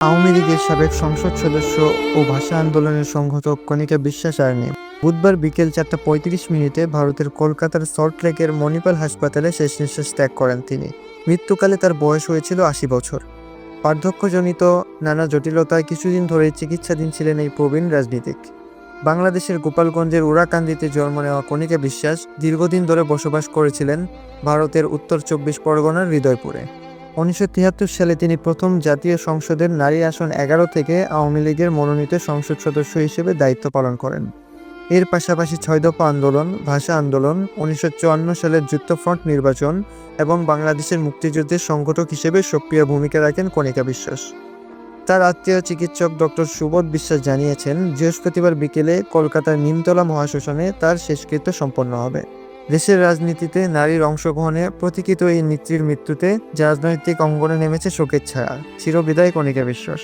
আওয়ামী লীগের সাবেক সংসদ সদস্য ও ভাষা আন্দোলনের সংগঠক কণিকা বিশ্বাস আর নেই বুধবার বিকেল চারটা পঁয়ত্রিশ মিনিটে ভারতের কলকাতার সল্টলেকের মণিপাল হাসপাতালে শেষ নিঃশ্বাস ত্যাগ করেন তিনি। মৃত্যুকালে তার বয়স হয়েছিল আশি বছর। বার্ধক্যজনিত নানা জটিলতায় কিছুদিন ধরেই চিকিৎসাধীন ছিলেন এই প্রবীণ রাজনীতিক। বাংলাদেশের গোপালগঞ্জের উড়াকান্দিতে জন্ম নেওয়া কণিকা বিশ্বাস দীর্ঘদিন ধরে বসবাস করেছিলেন ভারতের উত্তর চব্বিশ পরগনার হৃদয়পুরে। উনিশশো তিয়াত্তর সালে তিনি প্রথম জাতীয় সংসদের নারী আসন এগারো থেকে আওয়ামী লীগের মনোনীত সংসদ সদস্য হিসেবে দায়িত্ব পালন করেন। এর পাশাপাশি ছয় দফা আন্দোলন, ভাষা আন্দোলন, উনিশশো চুয়ান্ন সালের যুক্তফ্রন্ট নির্বাচন এবং বাংলাদেশের মুক্তিযুদ্ধের সংগঠক হিসেবে সক্রিয় ভূমিকা রাখেন কণিকা বিশ্বাস। তার আত্মীয় চিকিৎসক ডক্টর সুবোধ বিশ্বাস জানিয়েছেন, বৃহস্পতিবার বিকেলে কলকাতার নিমতলা মহাশ্মশানে তার শেষকৃত্য সম্পন্ন হবে। দেশের রাজনীতিতে নারীর অংশগ্রহণে প্রতীকিত এই নেত্রীর মৃত্যুতে রাজনৈতিক অঙ্গনে নেমেছে শোকের ছায়া। চিরবিদায় কণিকা বিশ্বাস।